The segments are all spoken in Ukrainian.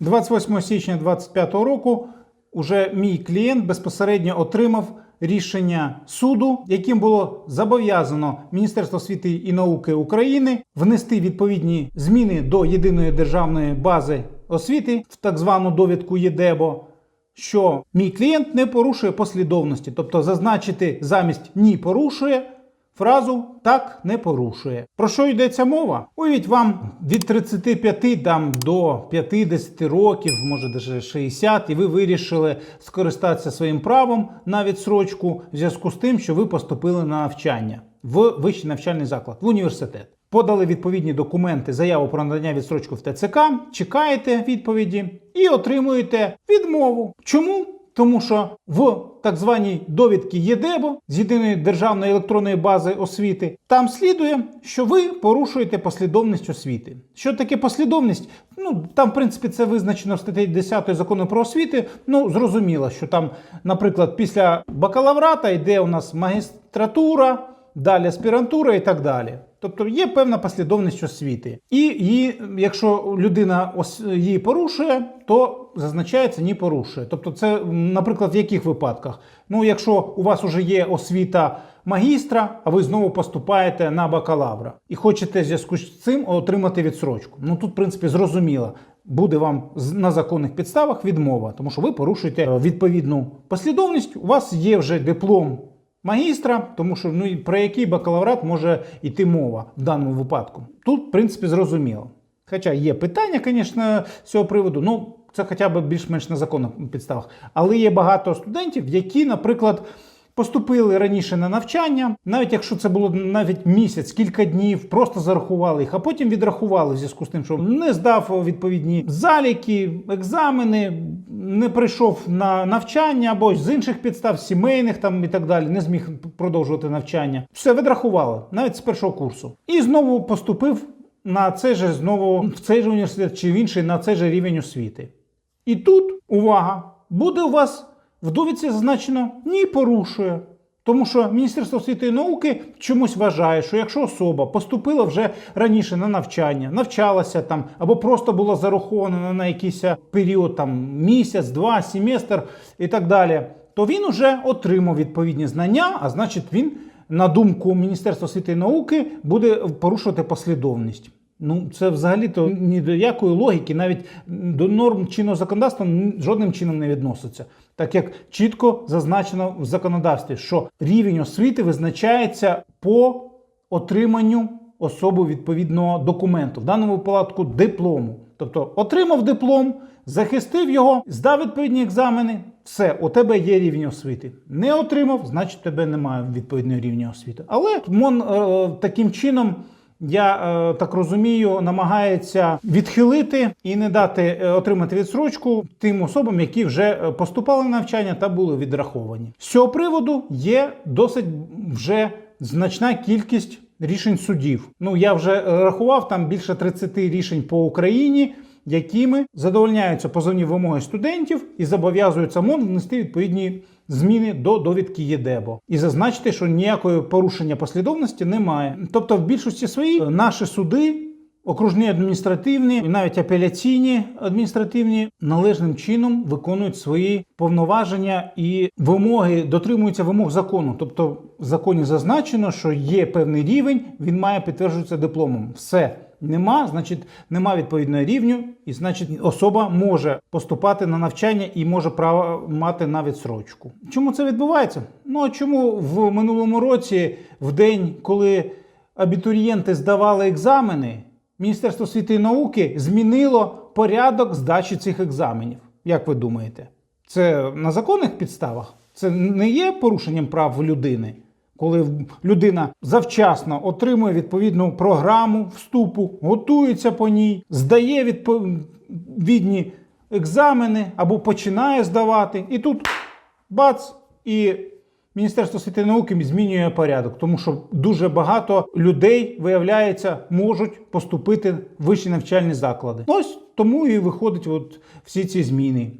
28 січня 2025 року уже мій клієнт безпосередньо отримав рішення суду, яким було зобов'язано Міністерство освіти і науки України внести відповідні зміни до єдиної державної бази освіти в так звану довідку ЄДЕБО. Що мій клієнт не порушує послідовності, тобто зазначити замість ні порушує фразу так не порушує. Про що йдеться мова? Уявіть вам від 35 там, до 50 років, може даже 60, і ви вирішили скористатися своїм правом на відсрочку в зв'язку з тим, що ви поступили на навчання в вищий навчальний заклад, в університет. Подали відповідні документи, заяву про надання відсрочку в ТЦК, чекаєте відповіді і отримуєте відмову. Чому? Тому що в так званій довідці ЄДЕБО з єдиної державної електронної бази освіти там слідує, що ви порушуєте послідовність освіти. Що таке послідовність? Ну там, в принципі, це визначено в статті 10 закону про освіти. Ну зрозуміло, що там, наприклад, після бакалаврата йде у нас магістратура, далі аспірантура і так далі. Тобто є певна послідовність освіти. І її, якщо людина її порушує, то зазначається ні порушує. Тобто, це, наприклад, в яких випадках? Ну, якщо у вас вже є освіта магістра, а ви знову поступаєте на бакалавра і хочете в зв'язку з цим отримати відсрочку. Ну тут, в принципі, зрозуміло. Буде вам на законних підставах відмова, тому що ви порушуєте е, відповідну послідовність. У вас є вже диплом магістра, тому що ну про який бакалаврат може йти мова в даному випадку. Тут, в принципі, зрозуміло. Хоча є питання, звісно, з цього приводу. Ну, це хоча б більш-менш на законних підставах. Але є багато студентів, які, наприклад, поступили раніше на навчання, навіть якщо це було навіть місяць, кілька днів, просто зарахували їх, а потім відрахували в зв'язку з тим, що не здав відповідні заліки, екзамени, не прийшов на навчання або з інших підстав, сімейних там і так далі, не зміг продовжувати навчання. Все відрахували, навіть з першого курсу. І знову поступив на цей же знову в цей же університет чи в інший на цей же рівень освіти. І тут увага, буде у вас в довідці зазначено ні порушує. Тому що Міністерство освіти і науки чомусь вважає, що якщо особа поступила вже раніше на навчання, навчалася там або просто була зарахована на якийсь період, там місяць, два, семестр і так далі, то він уже отримав відповідні знання, а значить, він, на думку Міністерства освіти і науки, буде порушувати послідовність. Ну, це взагалі-то ні до якої логіки, навіть до норм чинного законодавства жодним чином не відноситься. Так як чітко зазначено в законодавстві, що рівень освіти визначається по отриманню особи відповідного документу, в даному випадку диплому. Тобто отримав диплом, захистив його, здав відповідні екзамени. Все, у тебе є рівень освіти. Не отримав, значить, тебе немає відповідного рівня освіти. Але МОН е, таким чином. Я е, так розумію, намагається відхилити і не дати е, отримати відсрочку тим особам, які вже е, поступали на навчання та були відраховані. З цього приводу є досить вже значна кількість рішень судів. Ну я вже рахував там більше 30 рішень по Україні. Якими задовольняються позовні вимоги студентів і зобов'язуються МОН внести відповідні зміни до довідки ЄДЕБО і зазначити, що ніякої порушення послідовності немає. Тобто, в більшості своїй е, наші суди, окружні адміністративні і навіть апеляційні адміністративні належним чином виконують свої повноваження і вимоги, дотримуються вимог закону. Тобто, в законі зазначено, що є певний рівень, він має підтверджуватися дипломом. Все. Нема, значить, нема відповідного рівню, і значить, особа може поступати на навчання і може право мати на відсрочку. Чому це відбувається? Ну а чому в минулому році, в день, коли абітурієнти здавали екзамени, Міністерство освіти і науки змінило порядок здачі цих екзаменів? Як ви думаєте? Це на законних підставах? Це не є порушенням прав людини? Коли людина завчасно отримує відповідну програму вступу, готується по ній, здає відповідні екзамени або починає здавати, і тут бац, і Міністерство освіти і науки змінює порядок, тому що дуже багато людей, виявляється, можуть поступити в вищі навчальні заклади. Ось тому і виходять от всі ці зміни.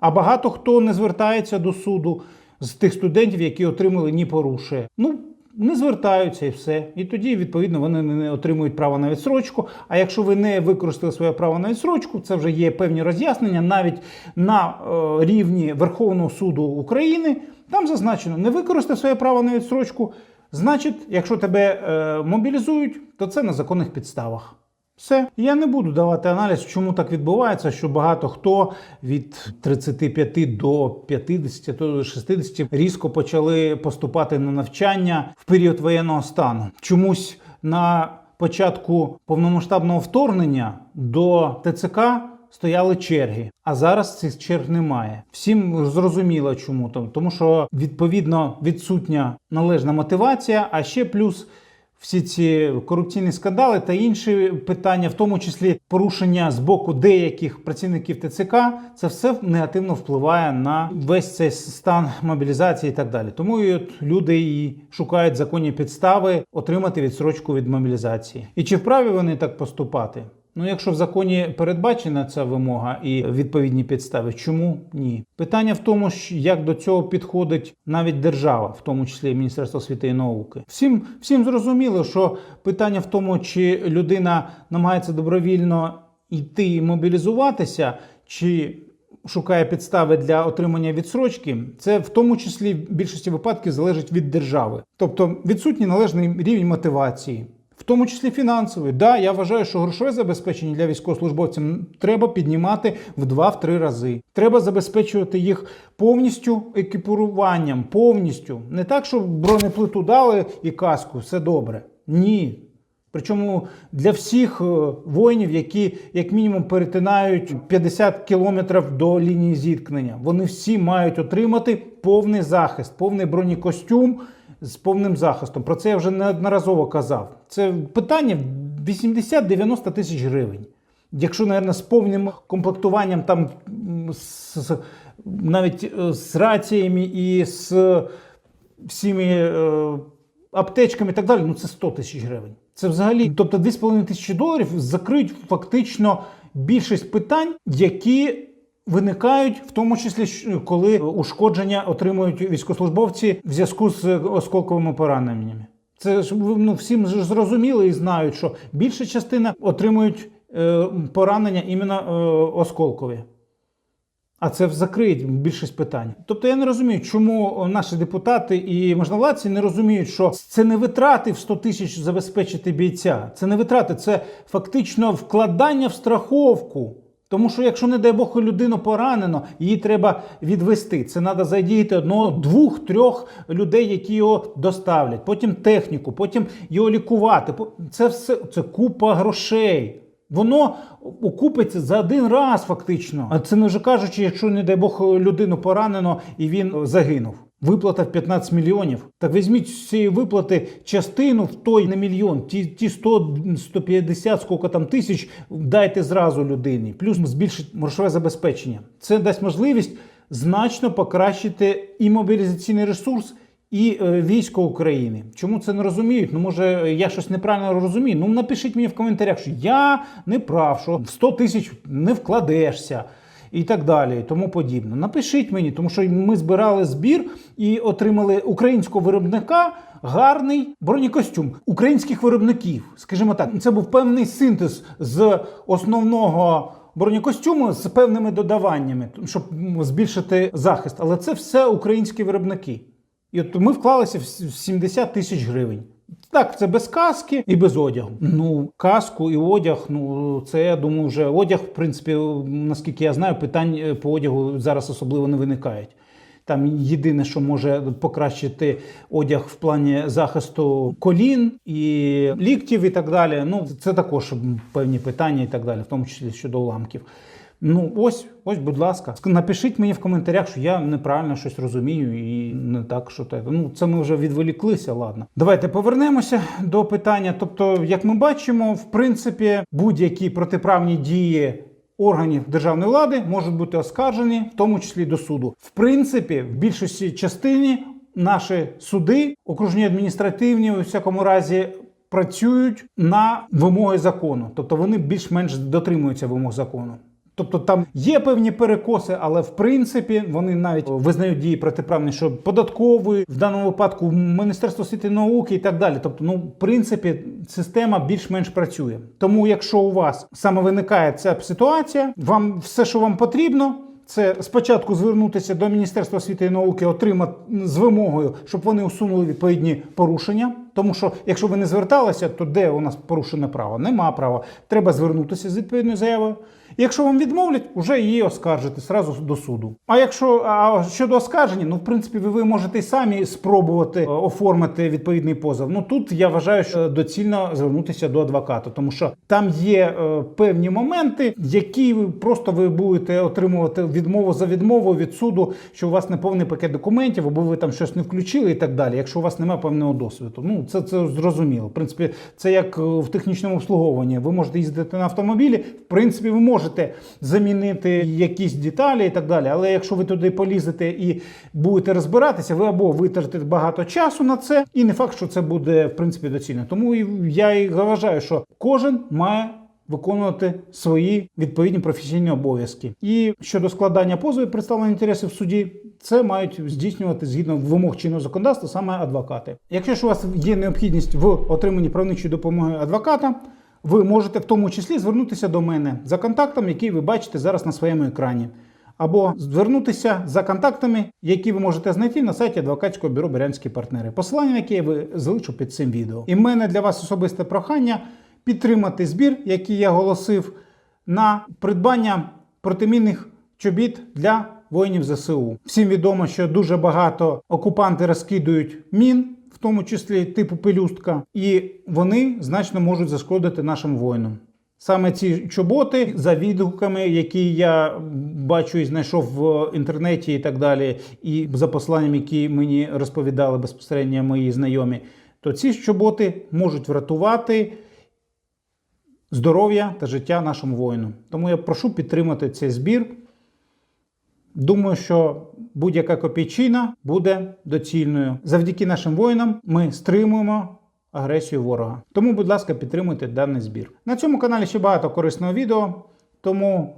А багато хто не звертається до суду з тих студентів, які отримали ні порушує. Ну, Вони звертаються і все. І тоді, відповідно, вони не отримують право на відсрочку. А якщо ви не використали своє право на відсрочку, це вже є певні роз'яснення навіть на е, рівні Верховного суду України. Там зазначено, не використав своє право на відсрочку. Значить, якщо тебе е, мобілізують, то це на законних підставах. Все, я не буду давати аналіз, чому так відбувається, що багато хто від 35 до 50, то до 60 різко почали поступати на навчання в період воєнного стану. Чомусь на початку повномасштабного вторгнення до ТЦК стояли черги, а зараз цих черг немає. Всім зрозуміло, чому Тому- тому, що відповідно відсутня належна мотивація, а ще плюс всі ці корупційні скандали та інші питання, в тому числі порушення з боку деяких працівників ТЦК, це все негативно впливає на весь цей стан мобілізації і так далі. Тому і от люди і шукають законні підстави отримати відсрочку від мобілізації. І чи вправі вони так поступати? Ну, якщо в законі передбачена ця вимога і відповідні підстави, чому ні? Питання в тому, як до цього підходить навіть держава, в тому числі і Міністерство освіти і науки. Всім, всім зрозуміло, що питання в тому, чи людина намагається добровільно йти і мобілізуватися, чи шукає підстави для отримання відсрочки, це в тому числі в більшості випадків залежить від держави, тобто відсутній належний рівень мотивації. В тому числі фінансовий. Да, я вважаю, що грошове забезпечення для військовослужбовців треба піднімати в 2-3 рази. Треба забезпечувати їх повністю екіпіруванням, повністю. Не так, що бронеплиту дали і каску, все добре. Ні. Причому для всіх е, воїнів, які як мінімум перетинають 50 кілометрів до лінії зіткнення, вони всі мають отримати повний захист, повний бронекостюм з повним захистом. Про це я вже неодноразово казав. Це питання 80-90 тисяч гривень. Якщо, мабуть, з повним комплектуванням, там з, з- навіть е, з раціями і з всіми е, аптечками і так далі, ну це 100 тисяч гривень. Це взагалі, тобто 2,5 тисячі доларів закриють фактично більшість питань, які виникають, в тому числі, коли ушкодження отримують військовослужбовці в зв'язку з осколковими пораненнями. Це ж ну, всім ж зрозуміло і знають, що більша частина отримують е, поранення іменно е, осколкові. А це закриють більшість питань. Тобто я не розумію, чому наші депутати і можновладці не розуміють, що це не витрати в 100 тисяч забезпечити бійця. Це не витрати, це фактично вкладання в страховку. Тому що, якщо, не дай Бог, людину поранено, її треба відвести. Це треба задіяти одного, двох, трьох людей, які його доставлять, потім техніку, потім його лікувати. Це все це купа грошей. Воно окупиться за один раз, фактично. А це не вже кажучи, якщо, не дай Бог, людину поранено і він загинув. Виплата в 15 мільйонів. Так візьміть з цієї виплати частину в той не мільйон, ті, ті 100, 150, скільки там тисяч дайте зразу людині. Плюс збільшить грошове забезпечення. Це дасть можливість значно покращити і мобілізаційний ресурс, і е, військо України. Чому це не розуміють? Ну, може, я щось неправильно розумію. Ну, напишіть мені в коментарях, що я не прав, що в 100 тисяч не вкладешся. І так далі, і тому подібне. Напишіть мені, тому що ми збирали збір і отримали українського виробника гарний бронекостюм українських виробників. Скажімо так, це був певний синтез з основного бронекостюму з певними додаваннями, щоб збільшити захист. Але це все українські виробники. І от ми вклалися в 70 тисяч гривень. Так, це без каски і без одягу. Ну, каску і одяг, ну це я думаю, вже одяг, в принципі, наскільки я знаю, питань е, по одягу зараз особливо не виникають. Там єдине, що може покращити одяг в плані захисту колін і ліктів, і так далі. Ну, це також певні питання і так далі, в тому числі щодо уламків. Ну, ось, ось, будь ласка, Ск- напишіть мені в коментарях, що я неправильно щось розумію і не так, що те. Ну, це ми вже відволіклися, ладно. Давайте повернемося до питання. Тобто, як ми бачимо, в принципі, будь-які протиправні дії. Органів державної влади можуть бути оскаржені, в тому числі до суду. В принципі, в більшості частині наші суди, окружні адміністративні, у всякому разі, працюють на вимоги закону, тобто вони більш-менш дотримуються вимог закону. Тобто там є певні перекоси, але в принципі вони навіть визнають дії протиправні, що податковий в даному випадку Міністерство освіти і науки і так далі. Тобто, ну в принципі, система більш-менш працює. Тому, якщо у вас саме виникає ця ситуація, вам все, що вам потрібно. Це спочатку звернутися до Міністерства освіти і науки, отримати з вимогою, щоб вони усунули відповідні порушення. Тому що якщо ви не зверталися, то де у нас порушене право? Нема права. Треба звернутися з відповідною заявою. Якщо вам відмовлять, вже її оскаржити зразу до суду. А якщо а щодо оскарження, ну в принципі, ви, ви можете й самі спробувати е, оформити відповідний позов. Ну тут я вважаю, що доцільно звернутися до адвоката, тому що там є е, певні моменти, які ви просто ви будете отримувати відмову за відмову від суду, що у вас не повний пакет документів, або ви там щось не включили і так далі. Якщо у вас немає певного досвіду, ну це, це зрозуміло. В принципі, це як е, в технічному обслуговуванні. Ви можете їздити на автомобілі. В принципі, ви можете замінити якісь деталі і так далі. Але якщо ви туди полізете і будете розбиратися, ви або витратите багато часу на це, і не факт, що це буде в принципі доцільно. Тому я і вважаю, що кожен має. Виконувати свої відповідні професійні обов'язки. І щодо складання позовів представлення інтересів в суді, це мають здійснювати згідно вимог чинного законодавства саме адвокати. Якщо ж у вас є необхідність в отриманні правничої допомоги адвоката, ви можете в тому числі звернутися до мене за контактом, який ви бачите зараз на своєму екрані. Або звернутися за контактами, які ви можете знайти на сайті адвокатського бюро Берянські партнери. Посилання, яке я залишу під цим відео. І в мене для вас особисте прохання підтримати збір, який я оголосив, на придбання протимінних чобіт для воїнів ЗСУ. Всім відомо, що дуже багато окупанти розкидують мін, в тому числі типу пелюстка, і вони значно можуть зашкодити нашим воїнам. Саме ці чоботи за відгуками, які я бачу і знайшов в інтернеті і так далі, і за посланням, які мені розповідали безпосередньо мої знайомі, то ці чоботи можуть врятувати здоров'я та життя нашим воїнам. Тому я прошу підтримати цей збір. Думаю, що будь-яка копійчина буде доцільною. Завдяки нашим воїнам ми стримуємо агресію ворога. Тому, будь ласка, підтримуйте даний збір. На цьому каналі ще багато корисного відео, тому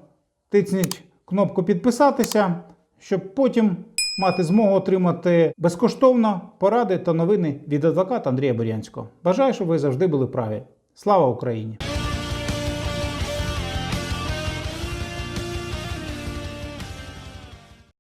тисніть кнопку підписатися, щоб потім мати змогу отримати безкоштовно поради та новини від адвоката Андрія Бурянського. Бажаю, щоб ви завжди були праві. Слава Україні!